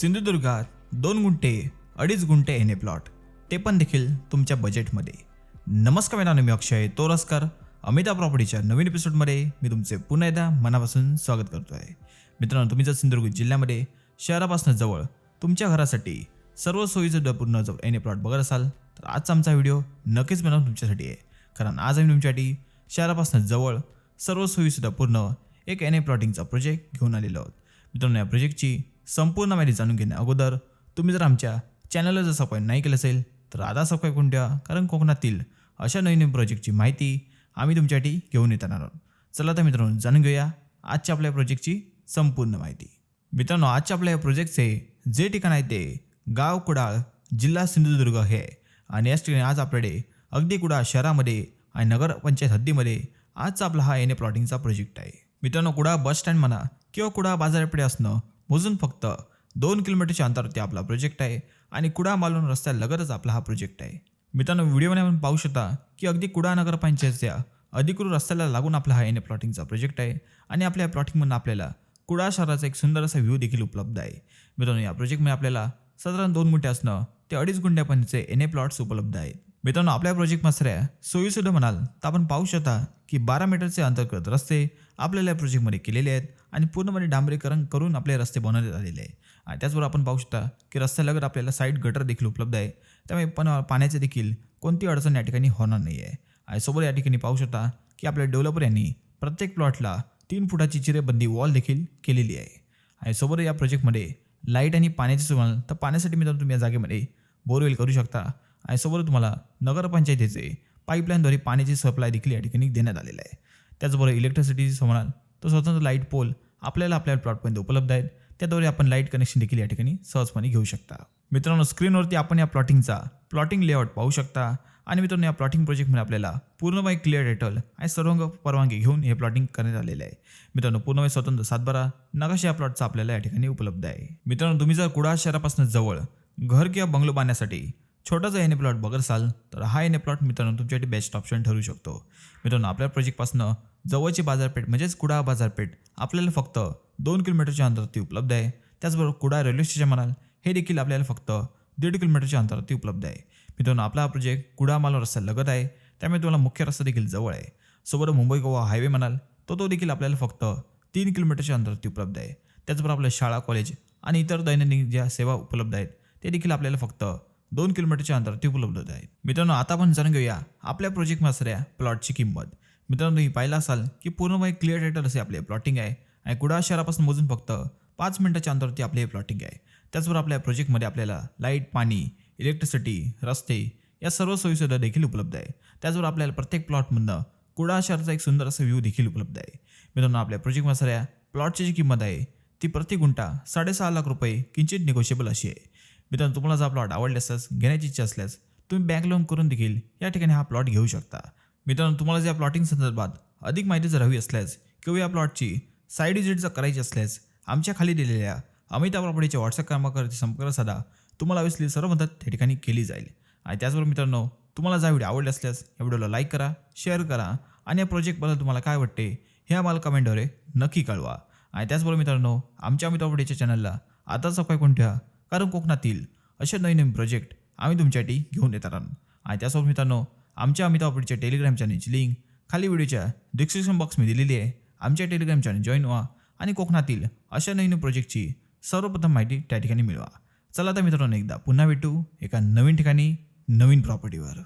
सिंधुदुर्गात दोन गुंठे अडीच गुंठे एने प्लॉट. ते पण देखील तुमच्या बजेटमध्ये नमस्कार मित्रांनो मी अक्षय तोरस्कर. अमिता प्रॉपर्टीच्या नवीन एपिसोडमध्ये मी तुमचे पुन्हा एकदा मनापासून स्वागत करतो आहे मित्रांनो तुम्ही जर सिंधुदुर्ग जिल्ह्यामध्ये शहरापासून जवळ तुमच्या घरासाठी सर्व सोयीसुद्धा पूर्ण जर एने प्लॉट बघत असाल तर आजचा आमचा व्हिडिओ नक्कीच मिळणार तुमच्यासाठी आहे. कारण आज आम्ही तुमच्यासाठी शहरापासून जवळ सर्व सोयीसुद्धा पूर्ण एक एन ए प्लॉटिंगचा प्रोजेक्ट घेऊन आलेलो आहोत. मित्रांनो या प्रोजेक्टची संपूर्ण माहिती जाणून घेण्या अगोदर तुम्ही जर आमच्या चॅनलला जर सबस्क्राईब नाही केलं असेल तर आता सबस्क्राईब करून ठेवा. कारण कोकणातील अशा नवीन नवीन प्रोजेक्टची माहिती आम्ही तुमच्यासाठी घेऊन येणार आहोत चला तर मित्रांनो जाणून घेऊया आजच्या आपल्या प्रोजेक्टची संपूर्ण माहिती. मित्रांनो आजच्या आपल्या या प्रोजेक्टचे जे ठिकाण आहे ते गाव कुडाळ जिल्हा सिंधुदुर्ग हे आहे. आणि याच ठिकाणी आज आपल्याकडे अगदी कुडाळ शहरामध्ये आणि नगरपंचायत हद्दीमध्ये आजचा आपला हा एन ए प्लॉटिंगचा प्रोजेक्ट आहे. मित्रांनो कुडाळ बस स्टँड म्हणा किंवा कुडाळ बाजारपेठे असणं मोजून फक्त दोन किलोमीटरच्या अंतरावरती आपला प्रोजेक्ट आहे. आणि कुडाळ मालवण रस्त्यालगतच आपला हा प्रोजेक्ट आहे. मित्रांनो व्हिडिओमध्ये आपण पाहू शकता की अगदी कुडाळ नगरपंचायतच्या अधिकृत रस्त्याला लागून आपला हा एन ए प्लॉटिंगचा प्रोजेक्ट आहे आणि आपल्या प्लॉटिंगमधून आपल्याला कुडाळ शहराचा एक सुंदर असा व्ह्यू देखील उपलब्ध आहे. मित्रांनो या प्रोजेक्टमध्ये आपल्याला साधारण दोन गुंठे असणं ते अडीच गुंठ्यापर्यंतचे एन ए प्लॉट्स उपलब्ध आहेत. मित्रांनो आपल्या प्रोजेक्ट मसऱ्या सोयीसुद्धा म्हणाल तर आपण पाहू शकता की बारा मीटरचे अंतर्गत रस्ते आपल्याला या प्रोजेक्टमध्ये केलेले आहेत आणि पूर्णपणे डांबरीकरण करून आपले रस्ते बनवण्यात आलेले आहे आणि त्याचबरोबर आपण पाहू शकता की रस्त्यालगत आपल्याला साईड गटर देखील उपलब्ध आहे. त्यामुळे पण पाण्याचे देखील कोणती अडचण या ठिकाणी होणार नाही आहे. आणि सोबत या ठिकाणी पाहू शकता की आपल्या डेव्हलपर यांनी प्रत्येक प्लॉटला तीन फुटाची चिरेबंदी वॉल देखील केलेली आहे. आणि सोबत या प्रोजेक्टमध्ये लाइट आणि पाण्याची सुमाल तर पाण्यासाठी मित्रांनो तुम्ही या जागेमध्ये बोरवेल करू शकता. आणि तुम्हाला नगरपंचायतीचे पाईपलाईनद्वारे पाण्याची सप्लाय देखील या ठिकाणी देण्यात आलेलं आहे. त्याचबरोबर इलेक्ट्रिसिटीची म्हणाल तर स्वतंत्र लाइट पोल आपल्याला आपल्या प्लॉटपर्यंत उपलब्ध आहेत. त्याद्वारे आपण लाइट कनेक्शन देखील या ठिकाणी सहजपणे घेऊ शकता. मित्रांनो स्क्रीनवरती आपण या प्लॉटिंगचा प्लॉटिंग लेआउट पाहू शकता. आणि मित्रांनो या प्लॉटिंग प्रोजेक्टमध्ये आपल्याला पूर्णपणे क्लिअर डेटल आणि सर्व परवानगी घेऊन हे प्लॉटिंग करण्यात आलेले आहे. मित्रांनो पूर्णपणे स्वतंत्र सातबारा नकाशा या प्लॉटचा आपल्याला या ठिकाणी उपलब्ध आहे. मित्रांनो तुम्ही जर कुडाळ शहरापासून जवळ घर किंवा बंगलो बांधण्यासाठी छोटासा एन ए प्लॉट बघत असाल तर हा एन ए प्लॉट मित्रांनो तुमच्यासाठी बेस्ट ऑप्शन ठरू शकतो. मित्रांनो आपल्या प्रोजेक्टपासून जवळची बाजारपेठ म्हणजेच कुडाळ बाजारपेठ आपल्याला फक्त दोन किलोमीटरच्या अंतरावरती उपलब्ध आहे. त्याचबरोबर कुडाळ रेल्वे स्टेशन म्हणाल हे देखील आपल्याला फक्त दीड किलोमीटरच्या अंतरावरती उपलब्ध आहे. मित्रांनो आपला हा प्रोजेक्ट कुडाळ मालवण रस्ता लगत आहे. त्यामुळे तुम्हाला मुख्य रस्ता देखील जवळ आहे. सोबत मुंबई गोवा हायवे म्हणाल तर तो देखील आपल्याला फक्त तीन किलोमीटरच्या अंतरावरती उपलब्ध आहे. त्याचबरोबर आपल्या शाळा कॉलेज आणि इतर दैनंदिन ज्या सेवा उपलब्ध आहेत ते देखील आपल्याला फक्त दोन किलोमीटरच्या अंतरावरती उपलब्ध आहेत. मित्रांनो आता आपण जाणून घेऊया आपल्या प्रोजेक्ट असणाऱ्या प्लॉटची किंमत. मित्रांनो तुम्ही पाहिलं असाल की पूर्णपणे क्लिअर टायटल असे आपले प्लॉटिंग आहे आणि कुडाळ शहरापासून मोजून फक्त पाच मिनिटाच्या अंतरावरती आपले हे प्लॉटिंग आहे. त्याचबरोबर आपल्या प्रोजेक्टमध्ये आपल्याला लाइट पाणी इलेक्ट्रिसिटी रस्ते या सर्व सोयीसुविधा देखील उपलब्ध आहे. त्याचबरोबर आपल्याला प्रत्येक प्लॉटमधनं कुडाळ शहराचा एक सुंदर असा व्ह्यू देखील उपलब्ध आहे. मित्रांनो आपल्या प्रोजेक्ट असणाऱ्या प्लॉटची जी किंमत आहे ती प्रति गुंठा साडेसहा लाख रुपये किंचित निगोशिएबल अशी आहे. मित्रांनो तुम्हाला जर प्लॉट आवडले असल्यास घेण्याची इच्छा असल्यास तुम्ही बँक लोन करून देखील या ठिकाणी हा प्लॉट घेऊ शकता. मित्रांनो तुम्हाला या प्लॉटिंग संदर्भात अधिक माहिती जर हवी असल्यास किंवा या प्लॉटची साईड विजिट जर करायची असल्यास आमच्या खाली दिलेल्या अमिता प्रॉपर्टीच्या व्हॉट्सअप क्रमांकावरती संपर्क साधा. तुम्हाला हवी सर्व मदत त्या ठिकाणी केली जाईल. आणि त्याचबरोबर मित्रांनो तुम्हाला जर व्हिडिओ आवडला असल्यास या व्हिडिओला लाईक करा शेअर करा आणि या प्रोजेक्टबद्दल तुम्हाला काय वाटते हे आम्हाला कमेंटद्वारे नक्की कळवा. आणि त्याचबरोबर मित्रांनो आमच्या अमिता प्रॉपर्टीच्या चॅनलला आता सकाळी कोणत्या ठेवा. कारण कोकणातील असे नवीन नवीन प्रोजेक्ट आम्ही तुमच्यासाठी घेऊन येत आहोत. आणि त्यासोबत मित्रांनो आमच्या अमिताभ प्रॉपर्टीच्या टेलिग्राम चॅनलची लिंक खाली व्हिडिओच्या डिस्क्रिप्शन बॉक्समध्ये दिलेली आहे. आमच्या टेलिग्राम चॅनल जॉईन व्हा आणि कोकणातील अशा नवीन प्रोजेक्टची सर्वप्रथम माहिती त्या ठिकाणी मिळवा. चला तर मित्रांनो एकदा पुन्हा भेटू एका नवीन ठिकाणी नवीन प्रॉपर्टीवर